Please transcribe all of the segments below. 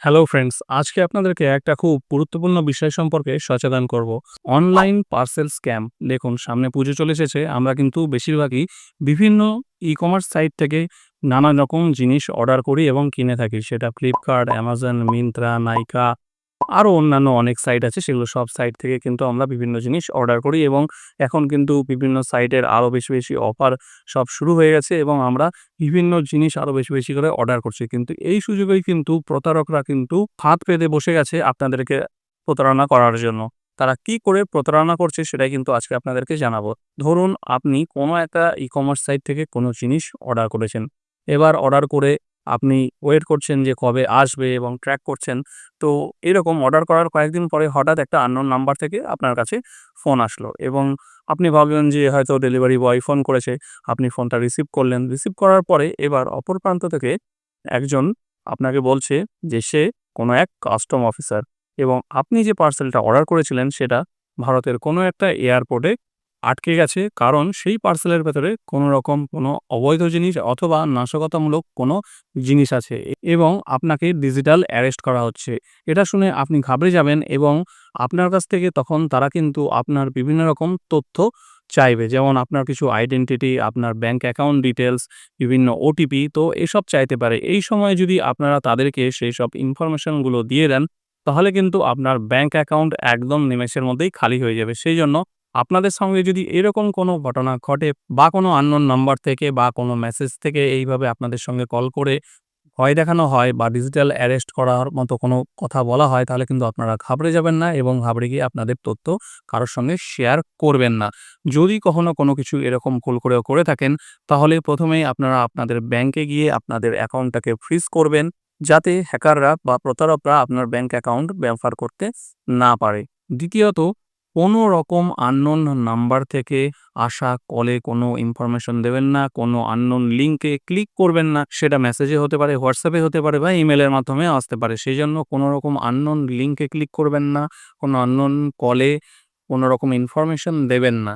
Hello friends আজকে আপনাদেরকে একটা খুব গুরুত্বপূর্ণ বিষয় সম্পর্কে সচেতন করব। অনলাইন পার্সেল স্ক্যাম দেখুন, সামনে পুজো চলে এসেছে, আমরা কিন্তু বেশিরভাগই বিভিন্ন ই কমার্স সাইট থেকে নানা রকম জিনিস অর্ডার করি এবং কিনে থাকি। সেটা ফ্লিপকার্ট অ্যামাজন মিন্ত্রা নাইকা আরও অন্যান্য অনেক সাইট আছে, সেগুলো সব সাইট থেকে কিন্তু আমরা বিভিন্ন জিনিস অর্ডার করি এবং এখন কিন্তু বিভিন্ন সাইটের আরও বেশি বেশি অফার সব শুরু হয়ে গেছে এবং আমরা বিভিন্ন জিনিস আরও বেশি বেশি করে অর্ডার করছি। কিন্তু এই সুযোগেই কিন্তু প্রতারকরা কিন্তু হাত পেতে বসে গেছে আপনাদেরকে প্রতারণা করার জন্য। তারা কি করে প্রতারণা করছে সেটাই কিন্তু আজকে আপনাদেরকে জানাব। ধরুন আপনি কোনো একটা ই কমার্স সাইট থেকে কোনো জিনিস অর্ডার করেছেন। এবার অর্ডার করে আপনি ওয়েট করছেন যে কবে আসবে এবং ট্র্যাক করছেন। তো এরকম অর্ডার করার কয়েকদিন পরে হঠাৎ একটা আননোন নাম্বার থেকে আপনার কাছে ফোন আসলো এবং আপনি ভাবলেন যে হয়তো ডেলিভারি বয় ফোন করেছে, আপনি ফোনটা রিসিভ করলেন। রিসিভ করার পরে এবার অপর প্রান্ত থেকে একজন আপনাকে বলছে যে সে কোনো এক কাস্টম অফিসার এবং আপনি যে পার্সেলটা অর্ডার করেছিলেন সেটা ভারতের কোনো একটা এয়ারপোর্টে আটকে গেছে কারণ সেই পার্সেলের ভেতরে কোনো রকম কোনো অবৈধ জিনিস অথবা নাশকতামূলক কোনো জিনিস আছে এবং আপনাকে ডিজিটাল অ্যারেস্ট করা হচ্ছে। এটা শুনে আপনি ঘাবড়ে যাবেন এবং আপনার কাছ থেকে তখন তারা কিন্তু আপনার বিভিন্ন রকম তথ্য চাইবে। যেমন আপনার কিছু আইডেন্টিটি আপনার ব্যাংক অ্যাকাউন্ট ডিটেলস বিভিন্ন ওটিপি তো এসব চাইতে পারে। এই সময় যদি আপনারা তাদেরকে সেই সব ইনফরমেশনগুলো দিয়ে দেন, তাহলে কিন্তু আপনার ব্যাংক অ্যাকাউন্ট একদম নিমেষের মধ্যেই খালি হয়ে যাবে। সেই জন্য আপনাদের সঙ্গে যদি এরকম কোনো ঘটনা ঘটে বা কোনো আননোন নাম্বার থেকে বা কোনো মেসেজ থেকে এইভাবে আপনাদের সঙ্গে কল করে ভয় দেখানো হয় বা ডিজিটাল অ্যারেস্ট করার মতো কোনো কথা বলা হয়, তাহলে কিন্তু আপনারা ঘাবড়ে যাবেন না এবং ঘাবড়ে গিয়ে আপনাদের তথ্য কারোর সঙ্গে শেয়ার করবেন না। যদি কখনো কোনো কিছু এরকম ভুল করেও করে থাকেন, তাহলে প্রথমেই আপনারা আপনাদের ব্যাংকে গিয়ে আপনাদের অ্যাকাউন্টটাকে ফ্রিজ করবেন, যাতে হ্যাকাররা বা প্রতারকরা আপনার ব্যাংক অ্যাকাউন্ট ব্যবহার করতে না পারে। দ্বিতীয়ত কোনো রকম আননোন নাম্বার থেকে আসা কলে কোনো ইনফরমেশন দেবেন না, কোনো আননোন লিঙ্কে ক্লিক করবেন না, সেটা মেসেজে হতে পারে হোয়াটসঅ্যাপে হতে পারে বা ইমেলের মাধ্যমে আসতে পারে। সেই জন্য কোনো রকম আননোন লিঙ্কে ক্লিক করবেন না, কোনো আননোন কলে কোনো রকম ইনফরমেশন দেবেন না।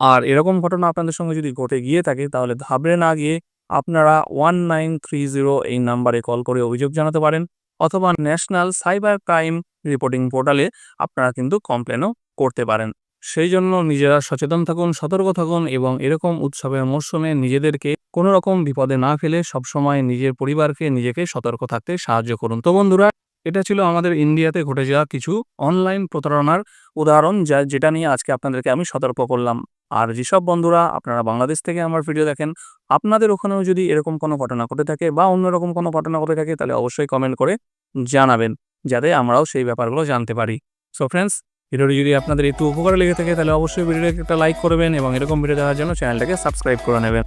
আর এরকম ঘটনা আপনাদের সঙ্গে যদি ঘটে গিয়ে থাকে, তাহলে ঘাবড়ে না গিয়ে আপনারা ওয়ান নাইন থ্রি জিরো এই নাম্বারে কল করে অভিযোগ জানাতে পারেন। অথবা ন্যাশনাল সাইবার ক্রাইম রিপোর্টিং পোর্টালে আপনারা কিন্তু কমপ্লেনও করতে পারেন। সেই জন্য নিজেরা সচেতন থাকুন, সতর্ক থাকুন এবং এরকম উৎসবের মরশুমে নিজেদেরকে কোনো রকম বিপদে না ফেলে সবসময় নিজের পরিবারকে নিজেকে সতর্ক থাকতে সাহায্য করুন। তো বন্ধুরা এটা ছিল আমাদের ইন্ডিয়াতে ঘটে যাওয়া কিছু অনলাইন প্রতারণার উদাহরণ যা, যেটা নিয়ে আজকে আপনাদেরকে আমি সতর্ক করলাম। আর যেসব বন্ধুরা, আপনারা বাংলাদেশ থেকে আমার ভিডিও দেখেন, আপনাদের ওখানেও যদি এরকম কোনো ঘটনা ঘটে থাকে বা অন্যরকম কোনো ঘটনা ঘটে থাকে, তাহলে অবশ্যই কমেন্ট করে জানাবেন, যাতে আমরাও সেই ব্যাপারগুলো জানতে পারি। সো ফ্রেন্ডস ভিডিওটি যদি আপনাদের একটু উপকারে লেগে থাকে, তাহলে অবশ্যই ভিডিওটাকে একটা লাইক করবেন এবং এরকম ভিডিও দেখার জন্য চ্যানেলটাকে সাবস্ক্রাইব করে নেবেন।